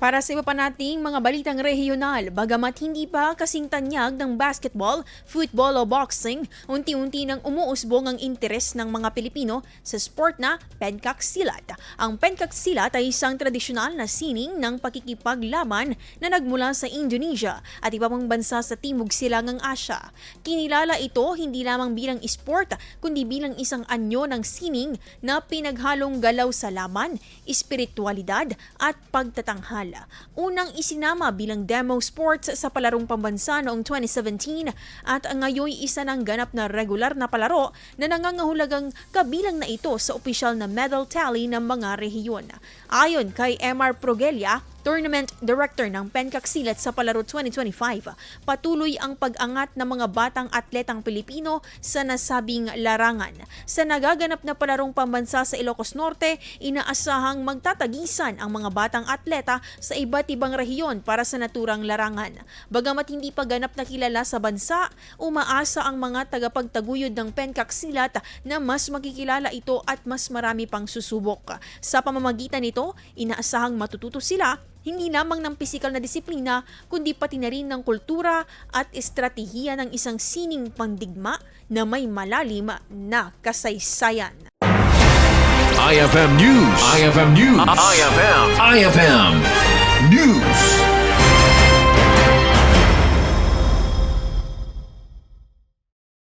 Para sa iba pa nating mga balitang regional, bagamat hindi pa kasing tanyag ng basketball, football o boxing, unti-unti nang umuusbong ang interes ng mga Pilipino sa sport na pencak silat. Ang pencak silat ay isang tradisyonal na sining ng pakikipaglaban na nagmula sa Indonesia at iba pang bansa sa Timog Silangang Asya. Kinilala ito hindi lamang bilang sport, kundi bilang isang anyo ng sining na pinaghalong galaw sa laban, espiritualidad at pagtatanghal. Unang isinama bilang demo sports sa palarong pambansa noong 2017 at ngayon isa ng ganap na regular na palaro na nangangahulagang kabilang na ito sa opisyal na medal tally ng mga rehiyon. Ayon kay MR Progelia, Tournament Director ng Pencak Silat sa Palaro 2025, patuloy ang pag-angat ng mga batang atletang Pilipino sa nasabing larangan. Sa nagaganap na palarong pambansa sa Ilocos Norte, inaasahang magtatagisan ang mga batang atleta sa iba't ibang rehiyon para sa naturang larangan. Bagamat hindi pa ganap na kilala sa bansa, umaasa ang mga tagapagtaguyod ng Pencak Silat na mas makikilala ito at mas marami pang susubok. Sa pamamagitan nito, inaasahang matututo sila hindi lamang ng pisikal na disiplina, kundi pati na rin ng kultura at estratehiya ng isang sining pandigma na may malalim na kasaysayan. IFM News. IFM News. IFM. IFM News.